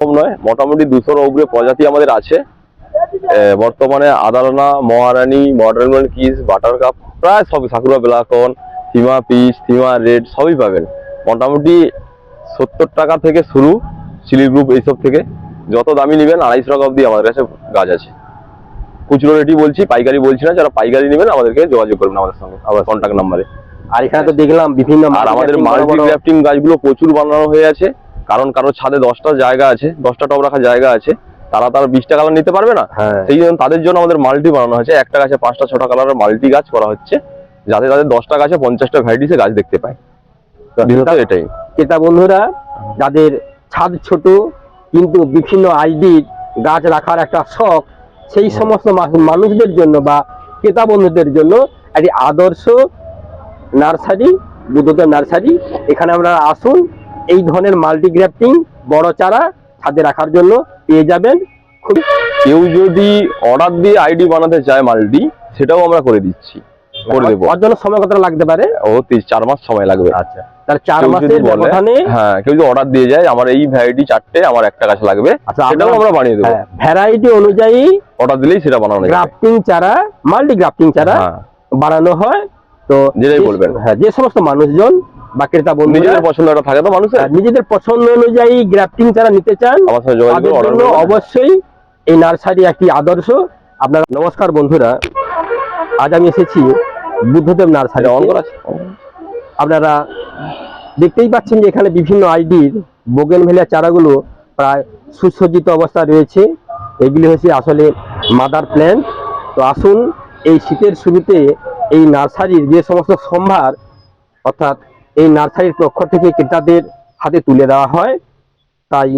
কম নয়। মোটামুটি দুশোর উপরে প্রজাতি আমাদের আছে। বর্তমানে আদালনা Maharani modern kiss butter cup প্রায় সবই সাকুরা বেলাকন থিমা পিস থিমা রেড সবই পাবেন। মোটামুটি সত্তর টাকা থেকে শুরু সিলি গ্রুপ এইসব থেকে। যত দামি নেবেন আড়াইশো টাকা অবধি আমাদের কাছে গাছ আছে। খুচরো রেটই বলছি পাইকারি বলছি না যারা পাইকারি নেবেন আমাদেরকে যোগাযোগ করবেন আমাদের সঙ্গে আবার কন্ট্যাক্ট নাম্বারে আর এখানে তো দেখলাম বিভিন্ন আর আমাদের মাল্টি গ্রাফটিং গাছগুলো প্রচুর বানানো হয়ে আছে। কারণ কারও ছাদে দশটা জায়গা আছে দশটা টব রাখার জায়গা আছে তারা তার বিশটা কালার নিতে পারবে না? হ্যাঁ। সেই জন্য তাদের জন্য আমাদের মাল্টি বানানো হয়েছে। একটা গাছে পাঁচটা ছটা কালারের মাল্টি গাছ করা হচ্ছে যাতে তাদের দশটা গাছে পঞ্চাশটা ভ্যারাইটিসে গাছ দেখতে পায়। এটাই। ক্রেতা বন্ধুরা যাদের ছাদ ছোট কিন্তু বিভিন্ন আইডির গাছ রাখার একটা শখ সেই সমস্ত মানুষদের জন্য বা ক্রেতা বন্ধুদের জন্য একটি আদর্শ নার্সারি বুদ্ধদেব নার্সারি। এখানে আমরা আসুন এই ধরনের মাল্টিগ্রাফটিং বড় চারা ছাদে রাখার জন্য পেয়ে যাবেন। খুব কেউ যদি অর্ডার দিয়ে আইডি বানাতে চায় মাল্টি সেটাও আমরা করে দিচ্ছি। করে দেবো। ওর জন্য সময় কতটা লাগতে পারে? ও চার মাস সময় লাগবে। আচ্ছা। তার চার মাসের ব্যবধানে হ্যাঁ কেউ যদি অর্ডার দিয়ে যায় আমার এই ভ্যারাইটি চারটে আমার একটা গাছ লাগবে। আচ্ছা সেটাও আমরা বানিয়ে দেবো। ভ্যারাইটি অনুযায়ী অর্ডার দিলেই সেটা বানানো গ্রাফটিং চারা মাল্টি গ্রাফটিং চারা হ্যাঁ। বানানো হয়। তো যেটাই বলবেন। হ্যাঁ যে সমস্ত মানুষজন বা ক্রেতা বন্ধুরা নিজেদের পছন্দ একটা থাকে তো মানুষের? আহ, নিজেদের পছন্দ অনুযায়ী গ্রাফটিং চারা নিতে চান আমার যোগাযোগ অবশ্যই এই নার্সারি একটি আদর্শ। আপনার নমস্কার বন্ধুরা আজ আমি এসেছি বুদ্ধদেব নার্সারি অন করা আপনারা দেখতেই পাচ্ছেন যে এখানে বিভিন্ন আইডির বোগেন ভেলিয়া চারাগুলো প্রায় সুসজ্জিত অবস্থা রয়েছে। এগুলি হচ্ছে আসলে মাদার প্ল্যান্ট তো আসুন এই শীতের শুরুতে এই নার্সারির যে সমস্ত সম্ভার অর্থাৎ এই নার্সারির পক্ষ থেকে ক্রেতাদের হাতে তুলে দেওয়া হয়। তাই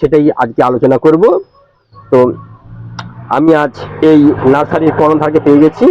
সেটাই আজকে আলোচনা করব। তো আমি আজ এই নার্সারির কর্ণধারকে পেয়ে গেছি।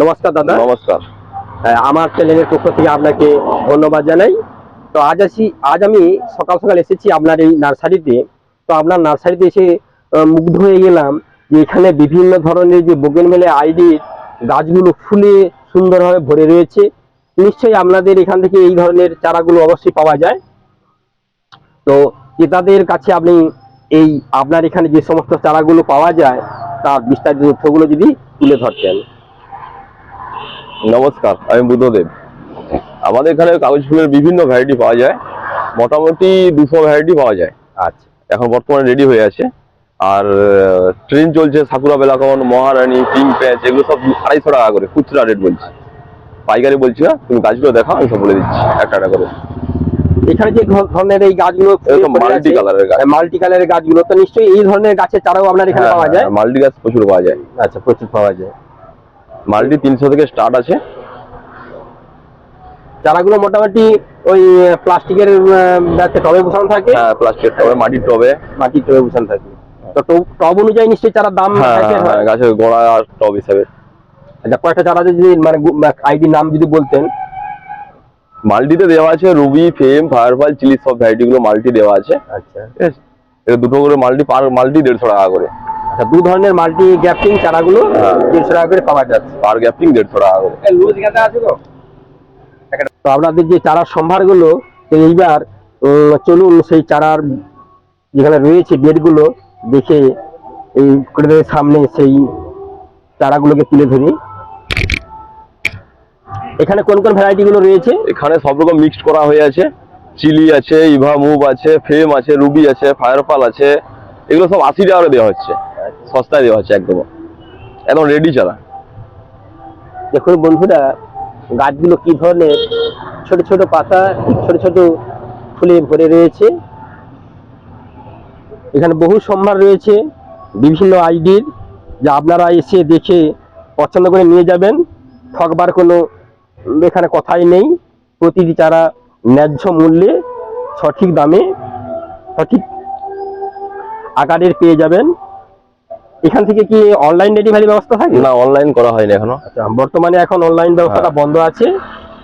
নমস্কার দাদা। নমস্কার। আমার চ্যানেলের পক্ষ থেকে আপনাকে ধন্যবাদ জানাই। তো আজ আসি আজ আমি সকাল সকাল এসেছি আপনার এই নার্সারিতে। তো আপনার নার্সারিতে এসে মুগ্ধ হয়ে গেলাম যে এখানে বিভিন্ন ধরনের যে বোগেনমেলে আইডি গাছগুলো ফুলে সুন্দরভাবে ভরে রয়েছে। নিশ্চয়ই আপনাদের এখান থেকে এই ধরনের চারাগুলো অবশ্যই পাওয়া যায়। তো ক্রেতাদের কাছে আপনি এই আপনার এখানে যে সমস্ত চারাগুলো পাওয়া যায় তার বিস্তারিত তথ্যগুলো যদি তুলে ধরতেন। নমস্কার আমি বুদ্ধদেব। আমাদের এখানে কাগজ ফুলের বিভিন্ন ভ্যারাইটি পাওয়া যায়। মোটামুটি দুশো ভ্যারাইটি পাওয়া যায়। আচ্ছা। এখন বর্তমানে রেডি হয়ে আছে। আর ট্রেন চলছে সাকুরা বেলাকন মহারানী পিঙ্ক প্যাচ এগুলো সব আড়াইশো টাকা করে খুচরা রেট বলছি। পাইকারি বলছি না তুমি গাছগুলো দেখো আমি সব বলে দিচ্ছি একটা একটা করে। এখানে যে ধরনের এই গাছগুলো মাল্টি কালারের গাছ। মাল্টি কালারের গাছগুলো তো নিশ্চয়ই এই ধরনের গাছের চারাও আপনার এখানে পাওয়া যায়? মাল্টি গাছ প্রচুর পাওয়া যায়। আচ্ছা প্রচুর পাওয়া যায়। মাল্টি তিনশো থেকে স্টার্ট আছে। চারাগুলো মোটামুটি ওই প্লাস্টিকের টবে বসানো থাকে? হ্যাঁ প্লাস্টিক টবে মাটির টবে। মাটির টবে বসানো থাকে। তো টব- অনুযায়ী নিশ্চয়ই চারা দাম হ্যাঁ হ্যাঁ, হ্যাঁ, গাছের গোড়া আর টব হিসাবে। আচ্ছা কয়েকটা চারা যদি মানে আইডি নাম যদি বলতেন। মাল্টিতে দেওয়া আছে রুবি ফেম ফায়ারফল চিলি সব ভ্যারাইটি গুলো মাল্টি দেওয়া আছে। আচ্ছা। ঠিক আছে এটা দুটো করে মাল্টি পার মাল্টি দেড়শো টাকা করে। আচ্ছা দু ধরনের মাল্টি গ্যাপটিং চারাগুলো হ্যাঁ। দেড়শো টাকা করে পাওয়া যাচ্ছে। পার গ্যাপিং দেড়শো টাকা করে। তো? আপনাদের যে চারার সম্ভারগুলো তো এইবার চলুন সেই চারার যেখানে রয়েছে বেডগুলো দেখে এই ক্রেতাদের সামনে সেই চারাগুলোকে তুলে ধরি। এখানে কোন কোন ভ্যারাইটি গুলো রয়েছে? এখানে সব রকম মিক্সড করা হয়ে আছে। চিলি আছে ইভা মুভ আছে ফেম আছে রুবি আছে ফায়ারফল আছে। এগুলো সব আশি টাকা করে দেওয়া হচ্ছে। সস্তায় দেওয়া হচ্ছে একদম। একদম রেডি চারা দেখুন বন্ধুরা গাছগুলো কি ধরনের? ছোট ছোট পাতা ছোট ছোট ফুলে ভরে রয়েছে। এখানে বহু সম্ভার রয়েছে বিভিন্ন আইডির যা আপনারা এসে দেখে পছন্দ করে নিয়ে যাবেন। ঠকবার কোনো এখানে কথাই নেই। প্রতিটি চারা ন্যায্য মূল্যে সঠিক দামে সঠিক আকারের পেয়ে যাবেন। এখান থেকে কি অনলাইন ডেলিভারি ব্যবস্থা থাকে? না অনলাইন করা হয়নি এখনও। আচ্ছা বর্তমানে এখন অনলাইন ব্যবস্থাটা হ্যাঁ। বন্ধ আছে।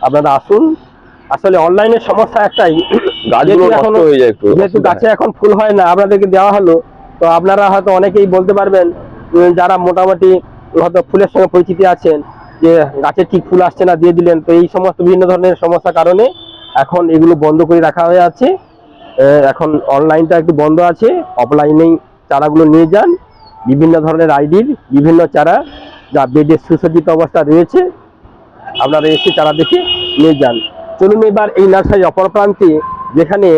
আপনারা আসুন। আসলে অনলাইনের সমস্যা একটাই। গাছগুলো যেহেতু নষ্ট হয়ে যায় একটু যেহেতু গাছে এখন ফুল হয় না আপনাদেরকে দেওয়া হলো। তো আপনারা হয়তো অনেকেই বলতে পারবেন যারা মোটামুটি হয়তো ফুলের সঙ্গে পরিচিতি আছেন যে গাছে ঠিক ফুল আসছে না দিয়ে দিলেন, তো এই সমস্ত বিভিন্ন ধরনের সমস্যার কারণে এখন এগুলো বন্ধ করে রাখা হয়ে আছে। এখন অনলাইনটা একটু বন্ধ আছে, অফলাইনেই চারাগুলো নিয়ে যান। বিভিন্ন ধরনের আইডির বিভিন্ন চারা যা বেডে সুসজ্জিত অবস্থা রয়েছে, আপনারা এসে চারা দেখে নিয়ে যান। চলুন এবার এই নার্সারির অপর প্রান্তে যেখানে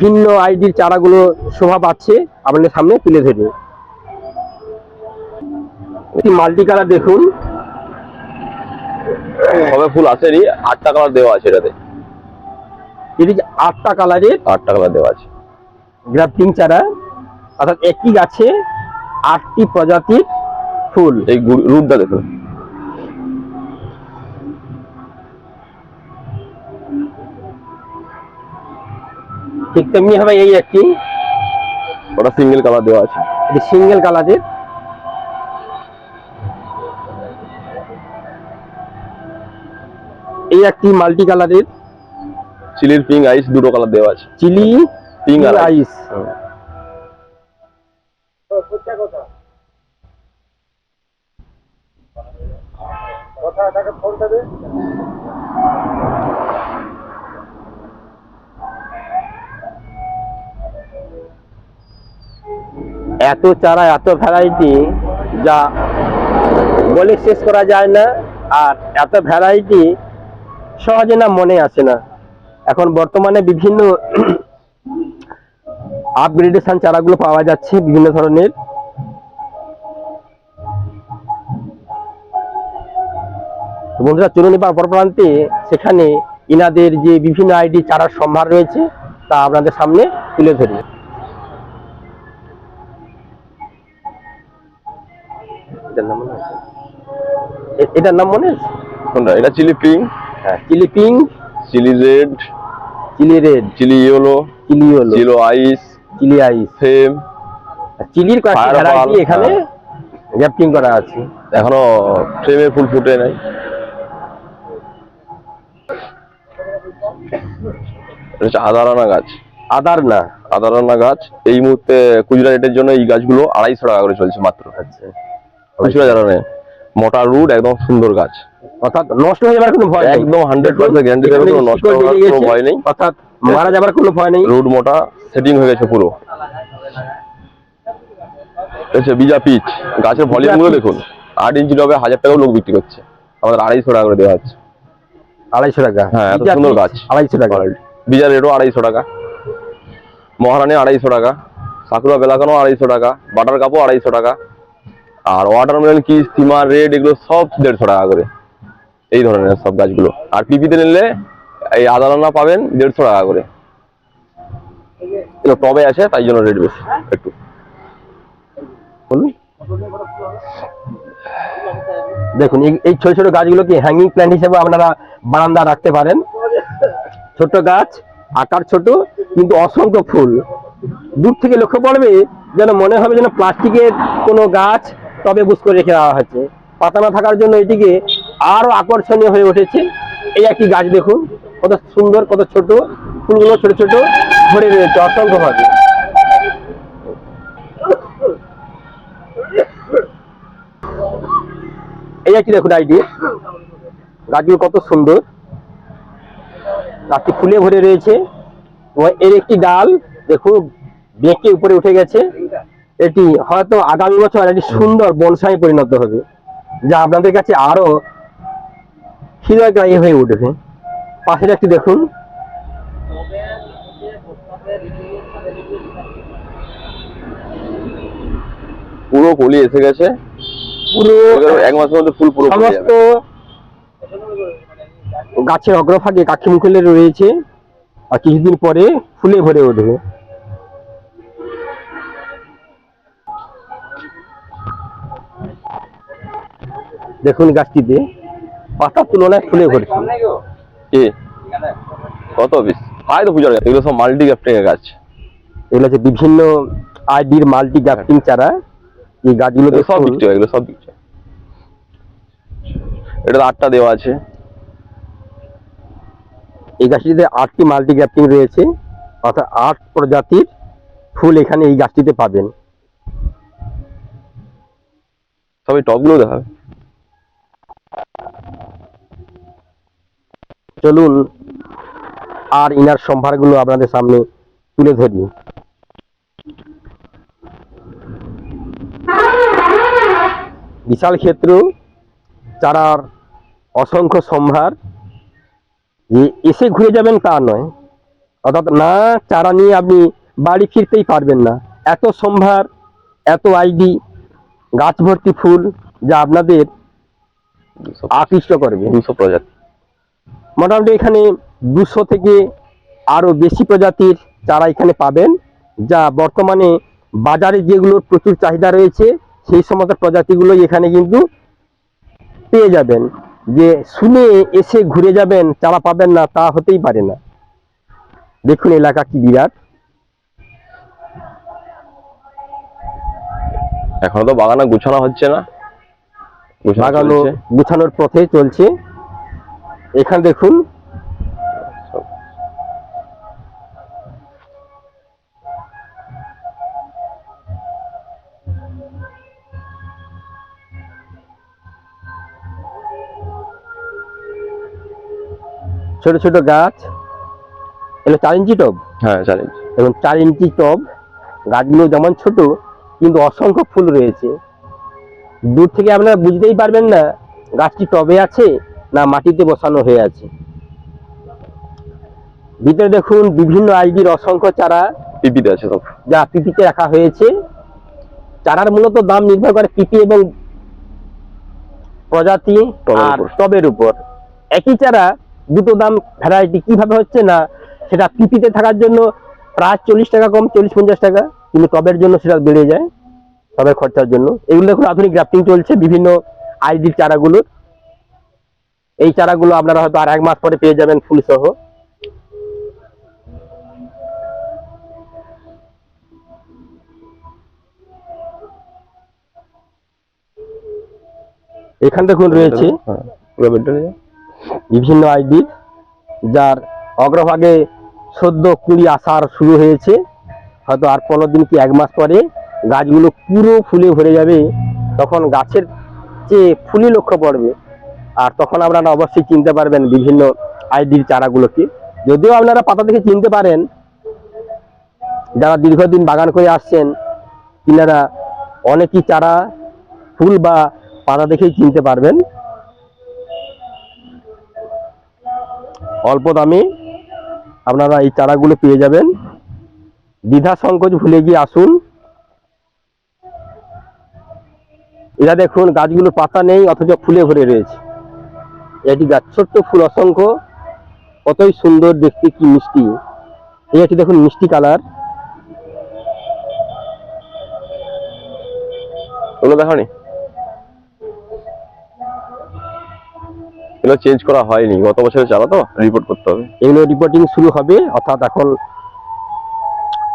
ভিন্ন আইডির চারাগুলো শোভা পাচ্ছে, আপনাদের সামনে তুলে ধরি। মাল্টি কালার দেখুন। সবে ফুল আসেনি আটটা কালার দেওয়া আছে এটাতে। এটি আটটা কালারের আটটা কালার দেওয়া আছে। গ্রাফটিং চারা অর্থাৎ একই গাছে আটটি প্রজাতির ফুল। এই রুটটা দেখুন। ঠিক তেমনি হবে এই একটি। ওটা সিঙ্গেল কালার দেওয়া আছে। এটি সিঙ্গেল কালারের এই একটি মাল্টি কালারের। চিলির পিং আইস দুটো কালার দেওয়া আছে। চিলি পিঙ্ক আর আইস আইস এত চারা এত ভ্যারাইটি যা বলে শেষ করা যায় না। আর এত ভ্যারাইটি সহজে না মনে আসে না। এখন বর্তমানে বিভিন্ন আপগ্রেডেশন চারাগুলো পাওয়া যাচ্ছে বিভিন্ন ধরনের। বন্ধুরা, চলুন এবার প্রান্তে সেখানে ইনাদের যে বিভিন্ন আইডি চারার সম্ভার রয়েছে, তা আপনাদের সামনে তুলে ধরি। এটার নাম মনে এটা চিলি পিঙ্ক হ্যাঁ। Chilli pink chilli red chilli red chilli yellow chilli হলো chilli ice chilli ice. Same. চিলির কয়েকটি এখানে হ্যাঁ। গ্যাপটিং করা আছে। এখনও ফ্রেমে ফুল ফুটে নাই। আদারানা গাছ। আদার না আদারানা গাছ। এই মুহূর্তে খুচরা রেটের জন্য এই গাছগুলো আড়াইশো টাকা করে চলছে মাত্র। আচ্ছা। খুচরা জানা নেই মোটা রুট একদম সুন্দর গাছ। অর্থাৎ নষ্ট হয়ে যাবার কোনো ভয় নেই। একদম 100% guarantee দেবে, কোনো নষ্ট হওয়ার কোনো ভয় নেই। অর্থাৎ মারা যাবার কোনো ভয় নেই। রুট মোটা সেটিং হয়ে গেছে পুরো। হচ্ছে বিজা পিচ গাছের ভলিউমগুলো দেখুন আট ইঞ্চি টবে হাজার টাকাও লোক বিক্রি করছে। আমাদের আড়াইশো টাকা করে দেওয়া হচ্ছে। আড়াইশো টাকা। হ্যাঁ, এত সুন্দর গাছ। আড়াইশো টাকা। বিজা রেটও আড়াইশো টাকা। মহারানী আড়াইশো টাকা। সাকুরা বেলাকানো আড়াইশো টাকা। বাটার কাপও আড়াইশো টাকা। আর ওয়াটারমেলন কি স্টিমার রেড এগুলো সব দেড়শো টাকা করে। এই ধরনের সব গাছগুলো। আর পিপিতে নিলে এই আদালানা পাবেন দেড়শো টাকা করে। এগুলো টবে আছে, তাই জন্য রেট বেশি, একটু। বলুন। দেখুন, এই- এই ছোট গাছগুলো কি হ্যাঙ্গিং প্ল্যান্ট হিসেবে আপনারা বারান্দা রাখতে পারেন? ছোট গাছ, আকার ছোট, কিন্তু অসংখ্য ফুল। দূর থেকে লক্ষ্য পড়বে যেন মনে হবে যেন প্লাস্টিকের কোনো গাছ তবে বুঝ করে রেখে দেওয়া হয়েছে। পাতা না থাকার জন্য এটিকে আরও আকর্ষণীয় হয়ে উঠেছে। এই একটি গাছ দেখুন, কত সুন্দর, কত ছোট, ফুলগুলো ছোট ছোট ভরে রয়েছে অসংখ্য ভাবে এই একটি দেখুন আইডি গাছগুলো কত সুন্দর। গাছটি ফুলে ভরে রয়েছে। এর একটি ডাল, দেখুন, বেঁকে উপরে উঠে গেছে। এটি হয়তো আগামী বছর একটি সুন্দর বনসাই পরিণত হবে যা আপনাদের কাছে আরও হৃদয়গ্রাহী হয়ে উঠবে। পাশের একটি দেখুন। পুরো কলি এসে গেছে। পুরো এক মাসের মধ্যে ফুল পুরো সমস্ত গাছের অগ্রভাগে কাঠি মুখলে রয়েছে আর কিছুদিন পরে ফুলে ভরে উঠবে। দেখুন গাছটিতে পাতার তুলনায় ফুলে ভরেছে। কত পিস আয় তো পূজার গাছ এগুলো সব মাল্টি গ্যাপটিং এর গাছ। এগুলো হচ্ছে বিভিন্ন আইডির মাল্টি গ্রাফটিং চারা। এই গাছগুলো সব বিক্রি হয় এগুলো সব বিক্রি হয়। এটা আটটা দেওয়া আছে। এই গাছটিতে আটটি মাল্টি গ্রাফটিং রয়েছে। অর্থাৎ আট প্রজাতির ফুল এখানে এই গাছটিতে পাবেন। সব এই টপগুলো দেখাবে। চলুন আর ইনার সম্ভারগুলো আপনাদের সামনে তুলে ধরি। বিশাল ক্ষেত্র, চারার অসংখ্য সম্ভার। যে এসে ঘুরে যাবেন তা নয়, অর্থাৎ না চারা নিয়ে আপনি বাড়ি ফিরতেই পারবেন না। এত সম্ভার, এত আইডি গাছ ভর্তি ফুল যা আপনাদের আকৃষ্ট করবে। দুশো প্রজাতি। মোটামুটি এখানে দুশো থেকে আরও বেশি প্রজাতির চারা এখানে পাবেন যা বর্তমানে বাজারে যেগুলোর প্রচুর চাহিদা রয়েছে সেই সমস্ত প্রজাতিগুলো এখানে কিন্তু পেয়ে যাবেন। যে শুনে এসে ঘুরে যাবেন চারা পাবেন না তা হতেই পারে না। দেখুন এলাকা কি বিরাট। এখনও তো বাগানে গুছানো হচ্ছে না। গুছানোর পথে চলছে। এখানে দেখুন। ছোট ছোট গাছ। এগুলো চার ইঞ্চি টব। হ্যাঁ চ্যালেঞ্জ এবং চার ইঞ্চি টব। গাছগুলো যেমন ছোট কিন্তু অসংখ্য ফুল রয়েছে। দূর থেকে আপনারা বুঝতেই পারবেন না গাছটি টবে আছে। না মাটিতে বসানো হয়ে আছে। ভিতরে দেখুন বিভিন্ন আইডির অসংখ্য চারা পিপিতে আছে সব। যা পিপিতে রাখা হয়েছে। চারার মূলত দাম নির্ভর করে পিপি এবং প্রজাতি আর টবের উপর। একই চারা দুটো দাম ভ্যারাইটি কীভাবে হচ্ছে না সেটা পিপিতে থাকার জন্য প্রায় চল্লিশ টাকা কম চল্লিশ পঞ্চাশ টাকা কিন্তু টবের জন্য সেটা বেড়ে যায় টবের খরচার জন্য। এগুলো দেখুন আধুনিক গ্রাফটিং চলছে বিভিন্ন আইডির চারাগুলোর। এই চারাগুলো আপনারা হয়তো আর এক মাস পরে পেয়ে যাবেন ফুল সহ এখানে দেখুন রয়েছে হ্যাঁ। বিভিন্ন আইডির যার অগ্রভাগে সদ্য কুড়ি আসার শুরু হয়েছে। হয়তো আর পনেরো দিন কি এক মাস পরে গাছগুলো পুরো ফুলে ভরে যাবে তখন গাছের চেয়ে ফুলই লক্ষ্য পড়বে। আর তখন আপনারা অবশ্যই চিনতে পারবেন বিভিন্ন আইডির চারাগুলোকে যদিও আপনারা পাতা দেখে চিনতে পারেন, যারা দীর্ঘদিন বাগান করে আসছেন, তিনারা অনেকই চারা, ফুল বা পাতা দেখেই চিনতে পারবেন। অল্প দামে আপনারা এই চারাগুলো পেয়ে যাবেন। দ্বিধা সংকোচ ভুলে গিয়ে আসুন। এরা দেখুন গাছগুলোর পাতা নেই, অথচ ফুলে ভরে রয়েছে। এটি গাছ ছোট্ট ফুল অসংখ্য। কতই সুন্দর দেখতে কি মিষ্টি। এই একটি দেখুন মিষ্টি কালার। দেখো নি? এগুলো চেঞ্জ করা হয়নি। গত বছরের চারা তো? রিপোর্ট করতে হবে। এগুলো রিপোর্টিং শুরু হবে। অর্থাৎ এখন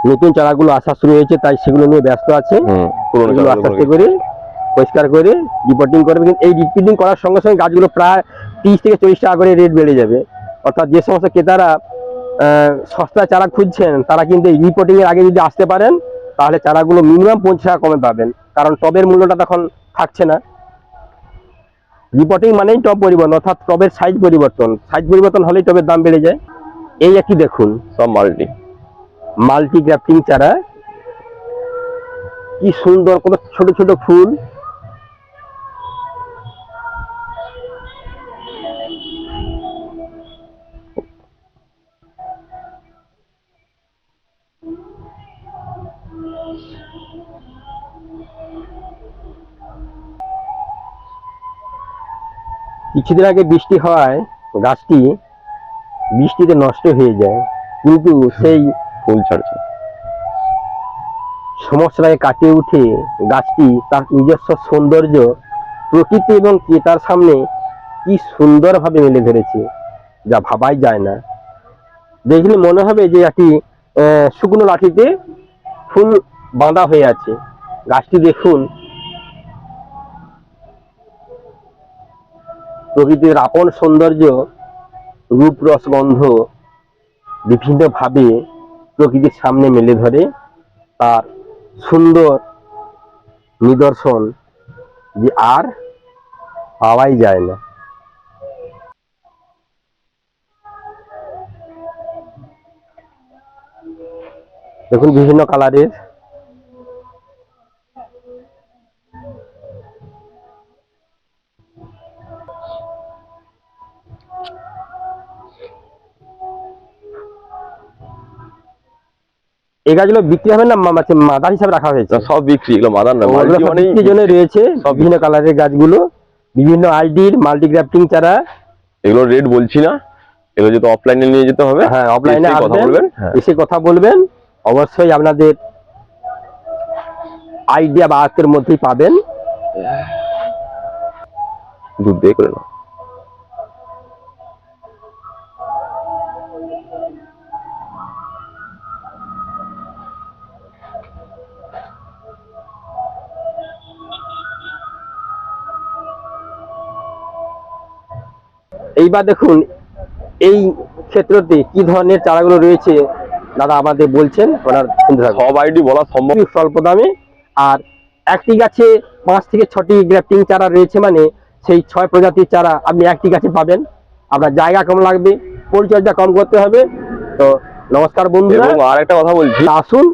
নতুন চারাগুলো আসা শুরু হয়েছে তাই সেগুলো নিয়ে ব্যস্ত আছে। আস্তে আস্তে করে পরিষ্কার করে রিপোর্টিং করবে। কিন্তু এই রিপোর্টিং করার সঙ্গে সঙ্গে গাছগুলো প্রায় তিরিশ থেকে চল্লিশ টাকা করে রেট বেড়ে যাবে। অর্থাৎ যে সমস্ত ক্রেতারা সস্তা চারা খুঁজছেন, তারা কিন্তু এই রিপোর্টিং এর আগে যদি আসতে পারেন, তাহলে চারাগুলো মিনিমাম পঞ্চাশ টাকা কমে পাবেন। কারণ টবের মূল্যটা তখন থাকছে না। রিপোর্টিং মানেই টব পরিবর্তন, অর্থাৎ টবের সাইজ পরিবর্তন। সাইজ পরিবর্তন হলেই টবের দাম বেড়ে যায়। এই একই দেখুন, সব মাল্টি মাল্টি গ্রাফটিং চারা। কি সুন্দর, কত ছোট ছোট ফুল। কিছুদিন আগে বৃষ্টি হওয়ায় গাছটি বৃষ্টিতে নষ্ট হয়ে যায়, কিন্তু সেই ফুল ছাড়ছে সমস্যাটাকে কাটিয়ে উঠে গাছটি তার নিজস্ব সৌন্দর্য, প্রকৃতি এবং ক্রেতার সামনে কি সুন্দরভাবে মেলে ধরেছে যা ভাবাই যায় না। দেখলে মনে হবে যে একটি শুকনো লাঠিতে ফুল বাঁধা হয়ে আছে। গাছটি দেখুন প্রকৃতির আপন সৌন্দর্য, রূপ, রস, গন্ধ বিভিন্নভাবে প্রকৃতির সামনে মেলে ধরে। তার সুন্দর নিদর্শন যে আর পাওয়াই যায় না। দেখুন, বিভিন্ন কালারের এই গাছগুলো বিক্রি হবে না মা- মাদার হিসাবে রাখা হয়েছে? সব বিক্রি এগুলো মাদার না বিক্রির জন্য রয়েছে সব বিভিন্ন কালারের গাছগুলো বিভিন্ন আইডির মাল্টিগ্রাফটিং চারা। এগুলো রেট বলছি না এগুলো যেহেতু অফলাইনে নিয়ে যেতে হবে হ্যাঁ অফলাইনে কথা বলবেন। হ্যাঁ। এসে কথা বলবেন অবশ্যই আপনাদের আইডিয়া বা আয়ত্তের মধ্যেই পাবেন। দুধ দিয়ে করে নাও। এইবার দেখুন এই ক্ষেত্রতে কি ধরনের চারাগুলো রয়েছে? দাদা আমাদের বলছেন ওনার সব আইডি বলা সম্ভব। স্বল্প দামে আর একটি গাছে পাঁচ থেকে ছটি গ্রাফটিং চারা রয়েছে মানে সেই ছয় প্রজাতির চারা আপনি একটি গাছে পাবেন। আপনার জায়গা কম লাগবে পরিচর্যা কম করতে হবে। তো নমস্কার বন্ধু আর একটা কথা বলছি। আসুন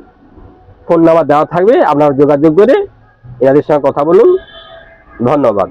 ফোন নাম্বার দেওয়া থাকবে আপনার যোগাযোগ করে এনাদের সঙ্গে কথা বলুন। ধন্যবাদ।